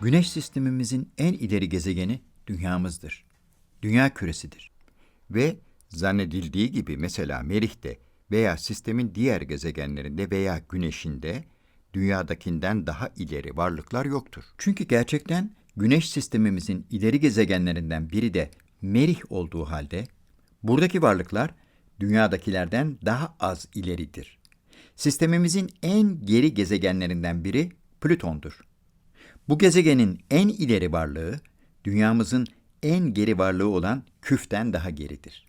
Güneş sistemimizin en ileri gezegeni dünyamızdır. Dünya küresidir. Ve zannedildiği gibi mesela Merih'te veya sistemin diğer gezegenlerinde veya güneşinde dünyadakinden daha ileri varlıklar yoktur. Çünkü gerçekten güneş sistemimizin ileri gezegenlerinden biri de Merih olduğu halde buradaki varlıklar dünyadakilerden daha az ileridir. Sistemimizin en geri gezegenlerinden biri Plüton'dur. Bu gezegenin en ileri varlığı, dünyamızın en geri varlığı olan küften daha geridir.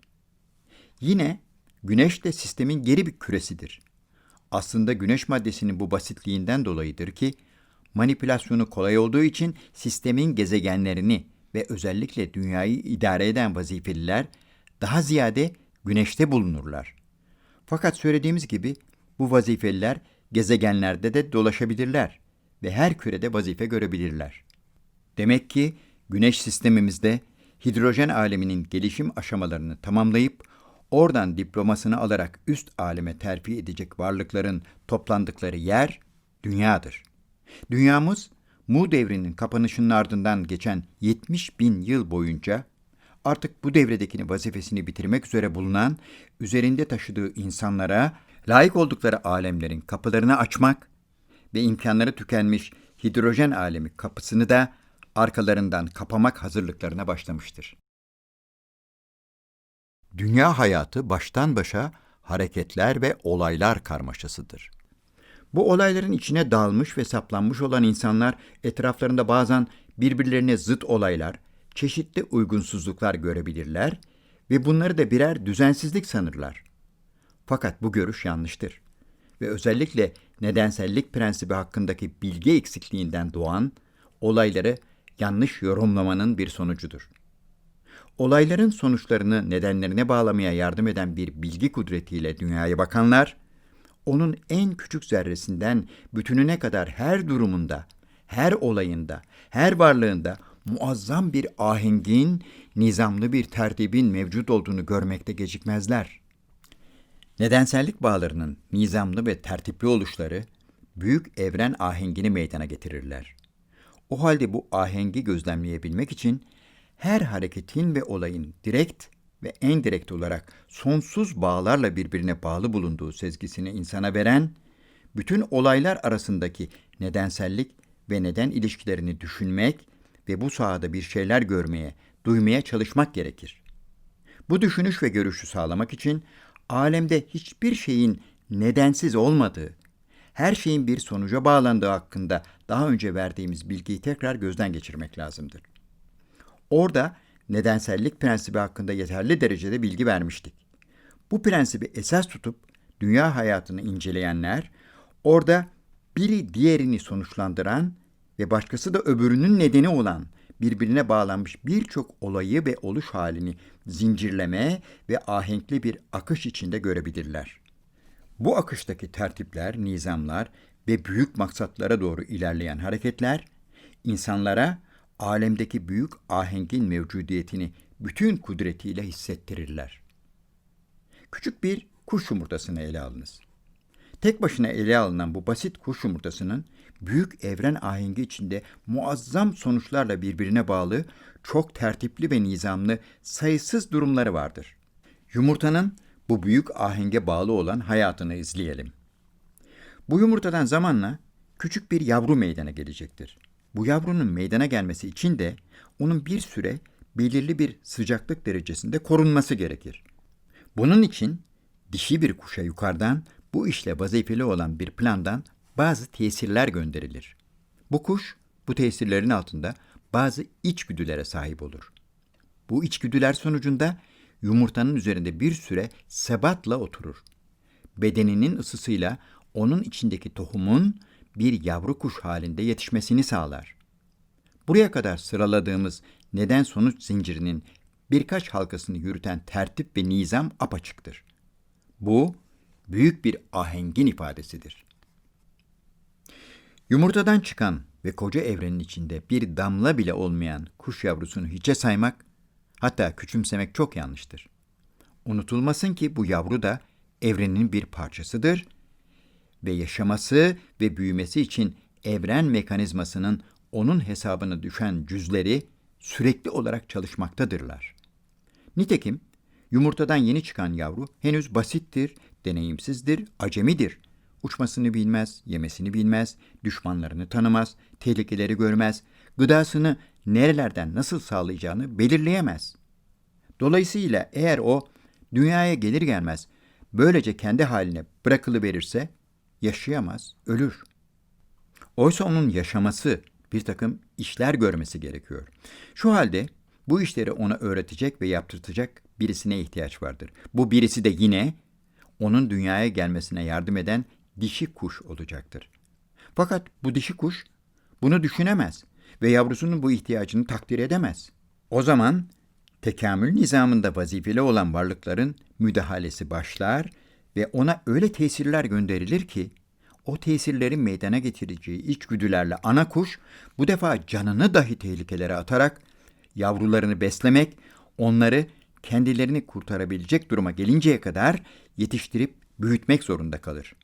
Yine Güneş de sistemin geri bir küresidir. Aslında güneş maddesinin bu basitliğinden dolayıdır ki, manipülasyonu kolay olduğu için sistemin gezegenlerini ve özellikle dünyayı idare eden vazifeliler daha ziyade güneşte bulunurlar. Fakat söylediğimiz gibi bu vazifeliler gezegenlerde de dolaşabilirler ve her kürede vazife görebilirler. Demek ki güneş sistemimizde hidrojen aleminin gelişim aşamalarını tamamlayıp oradan diplomasını alarak üst aleme terfi edecek varlıkların toplandıkları yer dünyadır. Dünyamız Mu devrinin kapanışının ardından geçen 70 bin yıl boyunca artık bu devredekini vazifesini bitirmek üzere bulunan, üzerinde taşıdığı insanlara layık oldukları alemlerin kapılarını açmak ve imkanları tükenmiş hidrojen alemi kapısını da arkalarından kapamak hazırlıklarına başlamıştır. Dünya hayatı baştan başa hareketler ve olaylar karmaşasıdır. Bu olayların içine dalmış ve saplanmış olan insanlar etraflarında bazen birbirlerine zıt olaylar, çeşitli uygunsuzluklar görebilirler ve bunları da birer düzensizlik sanırlar. Fakat bu görüş yanlıştır ve özellikle nedensellik prensibi hakkındaki bilgi eksikliğinden doğan olayları yanlış yorumlamanın bir sonucudur. Olayların sonuçlarını nedenlerine bağlamaya yardım eden bir bilgi kudretiyle dünyaya bakanlar, onun en küçük zerresinden bütününe kadar her durumunda, her olayında, her varlığında muazzam bir ahengin, nizamlı bir tertibin mevcut olduğunu görmekte gecikmezler. Nedensellik bağlarının nizamlı ve tertipli oluşları büyük evren ahengini meydana getirirler. O halde bu ahengi gözlemleyebilmek için her hareketin ve olayın direkt ve en direkt olarak sonsuz bağlarla birbirine bağlı bulunduğu sezgisini insana veren, bütün olaylar arasındaki nedensellik ve neden ilişkilerini düşünmek ve bu sahada bir şeyler görmeye, duymaya çalışmak gerekir. Bu düşünüş ve görüşü sağlamak için alemde hiçbir şeyin nedensiz olmadığı, her şeyin bir sonuca bağlandığı hakkında daha önce verdiğimiz bilgiyi tekrar gözden geçirmek lazımdır. Orada nedensellik prensibi hakkında yeterli derecede bilgi vermiştik. Bu prensibi esas tutup dünya hayatını inceleyenler orada biri diğerini sonuçlandıran ve başkası da öbürünün nedeni olan birbirine bağlanmış birçok olayı ve oluş halini zincirleme ve ahenkli bir akış içinde görebilirler. Bu akıştaki tertipler, nizamlar ve büyük maksatlara doğru ilerleyen hareketler insanlara alemdeki büyük ahengin mevcudiyetini bütün kudretiyle hissettirirler. Küçük bir kuş yumurtasını ele alınız. Tek başına ele alınan bu basit kuş yumurtasının büyük evren ahengi içinde muazzam sonuçlarla birbirine bağlı, çok tertipli ve nizamlı sayısız durumları vardır. Yumurtanın bu büyük ahenge bağlı olan hayatını izleyelim. Bu yumurtadan zamanla küçük bir yavru meydana gelecektir. Bu yavrunun meydana gelmesi için de onun bir süre belirli bir sıcaklık derecesinde korunması gerekir. Bunun için dişi bir kuşa yukarıdan bu işle vazifeli olan bir plandan bazı tesirler gönderilir. Bu kuş bu tesirlerin altında bazı içgüdülere sahip olur. Bu içgüdüler sonucunda yumurtanın üzerinde bir süre sebatla oturur. Bedeninin ısısıyla onun içindeki tohumun bir yavru kuş halinde yetişmesini sağlar. Buraya kadar sıraladığımız neden sonuç zincirinin birkaç halkasını yürüten tertip ve nizam apaçıktır. Bu büyük bir ahengin ifadesidir. Yumurtadan çıkan ve koca evrenin içinde bir damla bile olmayan kuş yavrusunu hiçe saymak, hatta küçümsemek çok yanlıştır. Unutulmasın ki bu yavru da evrenin bir parçasıdır ve yaşaması ve büyümesi için evren mekanizmasının onun hesabına düşen cüzleri sürekli olarak çalışmaktadırlar. Nitekim yumurtadan yeni çıkan yavru henüz basittir, deneyimsizdir, acemidir. Uçmasını bilmez, yemesini bilmez, düşmanlarını tanımaz, tehlikeleri görmez, gıdasını nerelerden nasıl sağlayacağını belirleyemez. Dolayısıyla eğer o dünyaya gelir gelmez böylece kendi haline bırakılıverirse yaşayamaz, ölür. Oysa onun yaşaması, bir takım işler görmesi gerekiyor. Şu halde bu işleri ona öğretecek ve yaptırtacak birisine ihtiyaç vardır. Bu birisi de yine onun dünyaya gelmesine yardım eden dişi kuş olacaktır. Fakat bu dişi kuş bunu düşünemez ve yavrusunun bu ihtiyacını takdir edemez. O zaman tekamül nizamında vazifeli olan varlıkların müdahalesi başlar ve ona öyle tesirler gönderilir ki o tesirlerin meydana getireceği içgüdülerle ana kuş bu defa canını dahi tehlikelere atarak yavrularını beslemek, onları kendilerini kurtarabilecek duruma gelinceye kadar yetiştirip büyütmek zorunda kalır.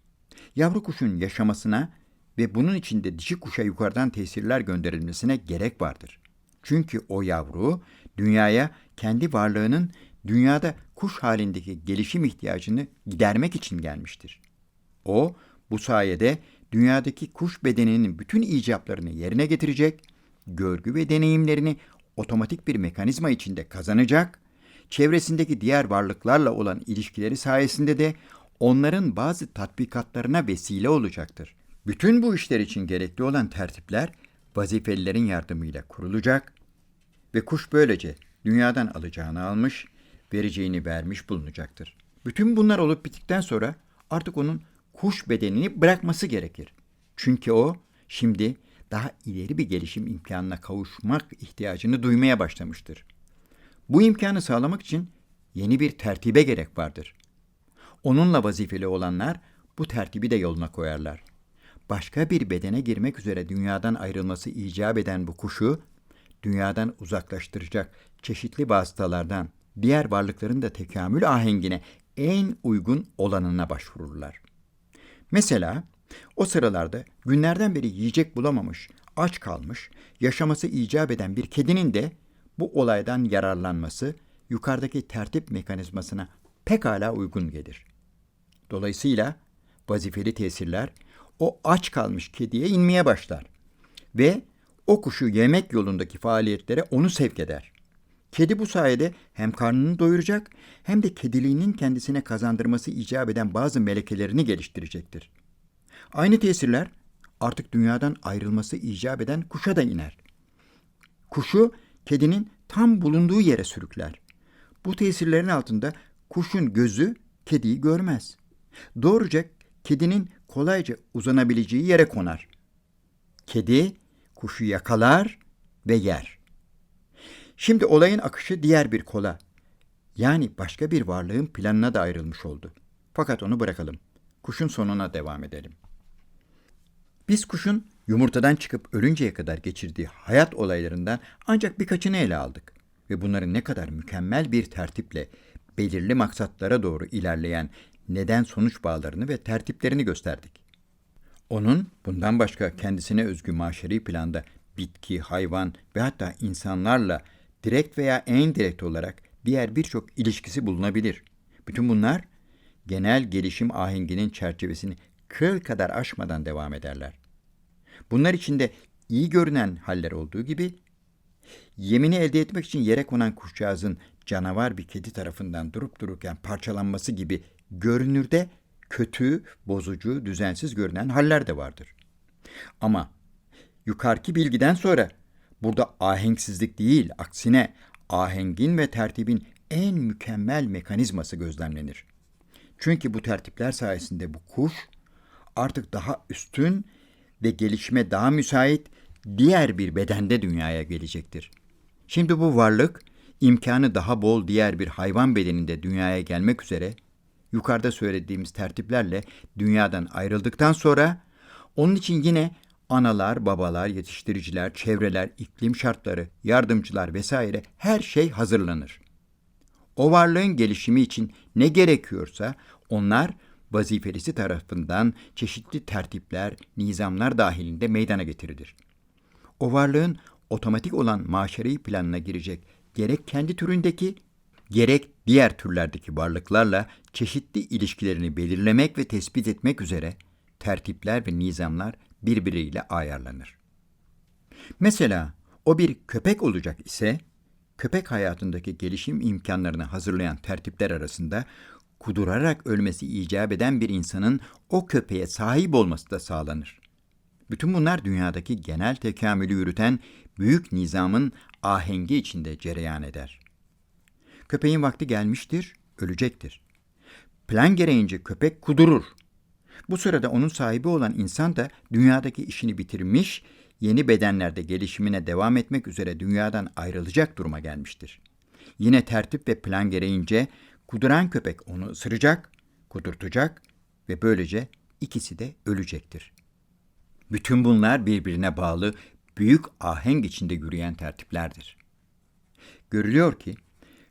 Yavru kuşun yaşamasına ve bunun içinde dişi kuşa yukarıdan tesirler gönderilmesine gerek vardır. Çünkü o yavru dünyaya kendi varlığının dünyada kuş halindeki gelişim ihtiyacını gidermek için gelmiştir. O bu sayede dünyadaki kuş bedeninin bütün icaplarını yerine getirecek, görgü ve deneyimlerini otomatik bir mekanizma içinde kazanacak, çevresindeki diğer varlıklarla olan ilişkileri sayesinde de onların bazı tatbikatlarına vesile olacaktır. Bütün bu işler için gerekli olan tertipler vazifelilerin yardımıyla kurulacak ve kuş böylece dünyadan alacağını almış, vereceğini vermiş bulunacaktır. Bütün bunlar olup bittikten sonra artık onun kuş bedenini bırakması gerekir. Çünkü o şimdi daha ileri bir gelişim imkanına kavuşmak ihtiyacını duymaya başlamıştır. Bu imkanı sağlamak için yeni bir tertibe gerek vardır. Onunla vazifeli olanlar bu tertibi de yoluna koyarlar. Başka bir bedene girmek üzere dünyadan ayrılması icap eden bu kuşu dünyadan uzaklaştıracak çeşitli vasıtalardan diğer varlıkların da tekamül ahengine en uygun olanına başvururlar. Mesela o sıralarda günlerden beri yiyecek bulamamış, aç kalmış, yaşaması icap eden bir kedinin de bu olaydan yararlanması yukarıdaki tertip mekanizmasına pekala uygun gelir. Dolayısıyla vazifeli tesirler o aç kalmış kediye inmeye başlar ve o kuşu yemek yolundaki faaliyetlere onu sevk eder. Kedi bu sayede hem karnını doyuracak hem de kediliğinin kendisine kazandırması icap eden bazı melekelerini geliştirecektir. Aynı tesirler artık dünyadan ayrılması icap eden kuşa da iner. Kuşu kedinin tam bulunduğu yere sürükler. Bu tesirlerin altında kuşun gözü kediyi görmez. Doğruca kedinin kolayca uzanabileceği yere konar. Kedi kuşu yakalar ve yer. Şimdi olayın akışı diğer bir kola, yani başka bir varlığın planına da ayrılmış oldu. Fakat onu bırakalım. Kuşun sonuna devam edelim. Biz kuşun yumurtadan çıkıp ölünceye kadar geçirdiği hayat olaylarından ancak birkaçını ele aldık ve bunların ne kadar mükemmel bir tertiple belirli maksatlara doğru ilerleyen neden sonuç bağlarını ve tertiplerini gösterdik. Onun bundan başka kendisine özgü maşeri planda bitki, hayvan ve hatta insanlarla direkt veya en direkt olarak diğer birçok ilişkisi bulunabilir. Bütün bunlar genel gelişim ahenginin çerçevesini kıl kadar aşmadan devam ederler. Bunlar içinde iyi görünen haller olduğu gibi yemini elde etmek için yere konan kuşcağızın canavar bir kedi tarafından durup dururken parçalanması gibi görünürde kötü, bozucu, düzensiz görünen haller de vardır. Ama yukarıki bilgiden sonra burada ahenksizlik değil, aksine ahengin ve tertibin en mükemmel mekanizması gözlemlenir. Çünkü bu tertipler sayesinde bu kuş artık daha üstün ve gelişime daha müsait diğer bir bedende dünyaya gelecektir. Şimdi bu varlık imkanı daha bol diğer bir hayvan bedeninde dünyaya gelmek üzere yukarıda söylediğimiz tertiplerle dünyadan ayrıldıktan sonra onun için yine analar, babalar, yetiştiriciler, çevreler, iklim şartları, yardımcılar vesaire her şey hazırlanır. O varlığın gelişimi için ne gerekiyorsa onlar vazifelisi tarafından çeşitli tertipler, nizamlar dahilinde meydana getirilir. o varlığın otomatik olan maşeri planına girecek gerek kendi türündeki gerek diğer türlerdeki varlıklarla çeşitli ilişkilerini belirlemek ve tespit etmek üzere tertipler ve nizamlar birbiriyle ayarlanır. Mesela o bir köpek olacak ise köpek hayatındaki gelişim imkanlarını hazırlayan tertipler arasında kudurarak ölmesi icap eden bir insanın o köpeğe sahip olması da sağlanır. Bütün bunlar dünyadaki genel tekamülü yürüten büyük nizamın ahengi içinde cereyan eder. Köpeğin vakti gelmiştir, ölecektir. Plan gereğince köpek kudurur. Bu sırada onun sahibi olan insan da dünyadaki işini bitirmiş, yeni bedenlerde gelişimine devam etmek üzere dünyadan ayrılacak duruma gelmiştir. Yine tertip ve plan gereğince kuduran köpek onu ısıracak, kudurtacak ve böylece ikisi de ölecektir. Bütün bunlar birbirine bağlı büyük ahenk içinde yürüyen tertiplerdir. Görülüyor ki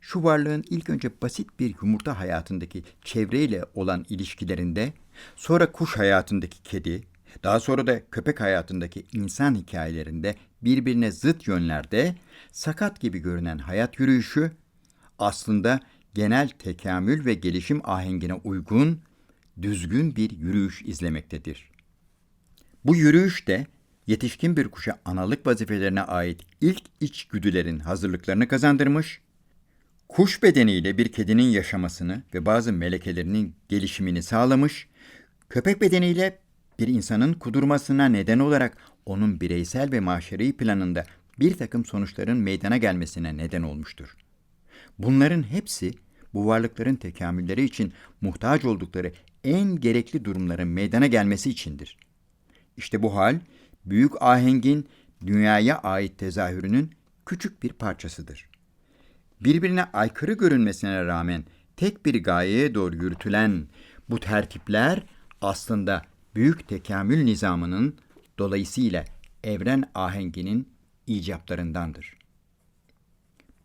şu varlığın ilk önce basit bir yumurta hayatındaki çevreyle olan ilişkilerinde, sonra kuş hayatındaki kedi, daha sonra da köpek hayatındaki insan hikayelerinde birbirine zıt yönlerde sakat gibi görünen hayat yürüyüşü aslında genel tekamül ve gelişim ahengine uygun, düzgün bir yürüyüş izlemektedir. Bu yürüyüş de yetişkin bir kuşa analık vazifelerine ait ilk içgüdülerin hazırlıklarını kazandırmış, kuş bedeniyle bir kedinin yaşamasını ve bazı melekelerinin gelişimini sağlamış, köpek bedeniyle bir insanın kudurmasına neden olarak onun bireysel ve maşeri planında bir takım sonuçların meydana gelmesine neden olmuştur. Bunların hepsi bu varlıkların tekamülleri için muhtaç oldukları en gerekli durumların meydana gelmesi içindir. İşte bu hal büyük ahengin dünyaya ait tezahürünün küçük bir parçasıdır. Birbirine aykırı görünmesine rağmen tek bir gayeye doğru yürütülen bu tertipler aslında büyük tekamül nizamının dolayısıyla evren ahenginin icaplarındandır.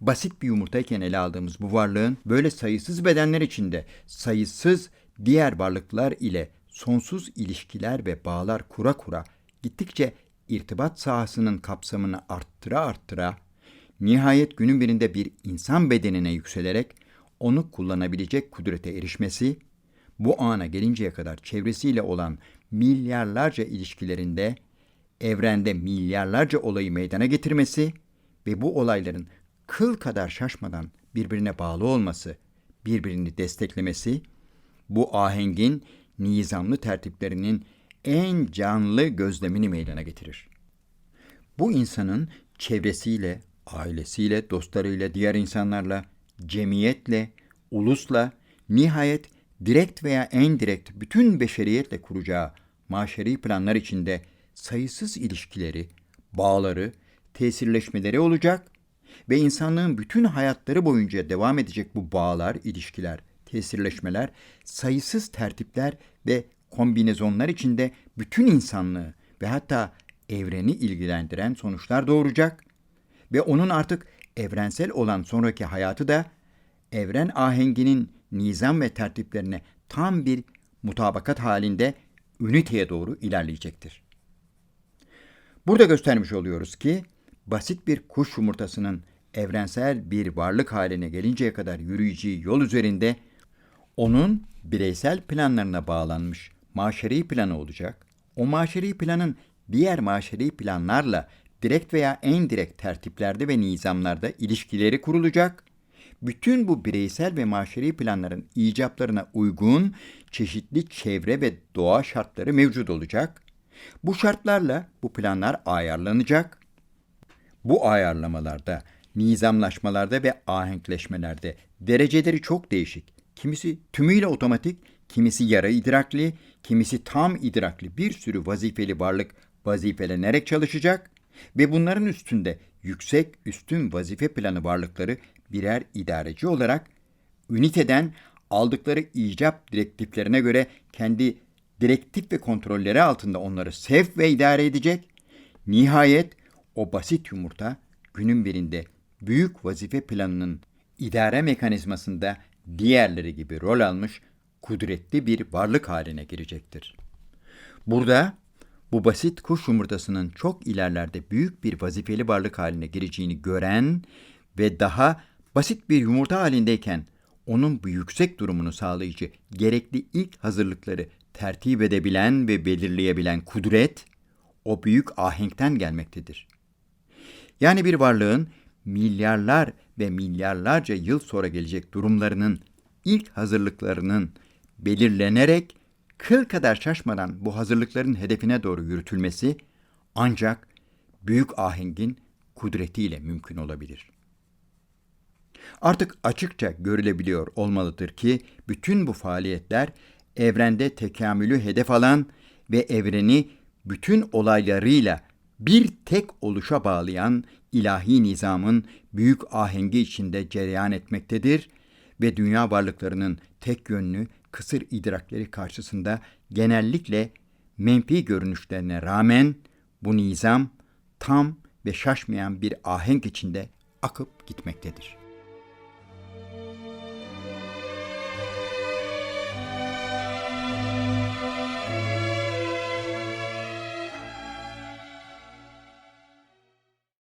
Basit bir yumurtayken ele aldığımız bu varlığın böyle sayısız bedenler içinde sayısız diğer varlıklar ile sonsuz ilişkiler ve bağlar kura kura gittikçe irtibat sahasının kapsamını arttıra arttıra nihayet günün birinde bir insan bedenine yükselerek onu kullanabilecek kudrete erişmesi, bu ana gelinceye kadar çevresiyle olan milyarlarca ilişkilerinde evrende milyarlarca olayı meydana getirmesi ve bu olayların kıl kadar şaşmadan birbirine bağlı olması, birbirini desteklemesi, bu ahengin nizamlı tertiplerinin en canlı gözlemini meydana getirir. Bu insanın çevresiyle, ailesiyle, dostlarıyla, diğer insanlarla, cemiyetle, ulusla, nihayet direkt veya en direkt bütün beşeriyetle kuracağı maşeri planlar içinde sayısız ilişkileri, bağları, tesirleşmeleri olacak ve insanlığın bütün hayatları boyunca devam edecek bu bağlar, ilişkiler, tesirleşmeler, sayısız tertipler ve kombinezonlar içinde bütün insanlığı ve hatta evreni ilgilendiren sonuçlar doğuracak ve onun artık evrensel olan sonraki hayatı da evren ahenginin nizam ve tertiplerine tam bir mutabakat halinde üniteye doğru ilerleyecektir. Burada göstermiş oluyoruz ki basit bir kuş yumurtasının evrensel bir varlık haline gelinceye kadar yürüyeceği yol üzerinde onun bireysel planlarına bağlanmış maşeri planı olacak. O maşeri planın diğer maşeri planlarla direkt veya en direkt tertiplerde ve nizamlarda ilişkileri kurulacak. Bütün bu bireysel ve maşeri planların icaplarına uygun çeşitli çevre ve doğa şartları mevcut olacak. Bu şartlarla bu planlar ayarlanacak. Bu ayarlamalarda, nizamlaşmalarda ve ahenkleşmelerde dereceleri çok değişik. Kimisi tümüyle otomatik, kimisi yarı idrakli, kimisi tam idrakli bir sürü vazifeli varlık vazifelenerek çalışacak ve bunların üstünde yüksek üstün vazife planı varlıkları birer idareci olarak üniteden aldıkları icap direktiflerine göre kendi direktif ve kontrolleri altında onları sevk ve idare edecek. Nihayet o basit yumurta günün birinde büyük vazife planının idare mekanizmasında diğerleri gibi rol almış kudretli bir varlık haline girecektir. Burada bu basit kuş yumurtasının çok ilerlerde büyük bir vazifeli varlık haline geleceğini gören ve daha basit bir yumurta halindeyken onun bu yüksek durumunu sağlayıcı gerekli ilk hazırlıkları tertip edebilen ve belirleyebilen kudret o büyük ahenkten gelmektedir. Yani bir varlığın milyarlar ve milyarlarca yıl sonra gelecek durumlarının ilk hazırlıklarının belirlenerek kıl kadar şaşmadan bu hazırlıkların hedefine doğru yürütülmesi ancak büyük ahengin kudretiyle mümkün olabilir. Artık açıkça görülebiliyor olmalıdır ki bütün bu faaliyetler evrende tekamülü hedef alan ve evreni bütün olaylarıyla bir tek oluşa bağlayan ilahi nizamın büyük ahengi içinde cereyan etmektedir ve dünya varlıklarının tek yönlü kısır idrakleri karşısında genellikle menfi görünüşlerine rağmen bu nizam tam ve şaşmayan bir ahenk içinde akıp gitmektedir.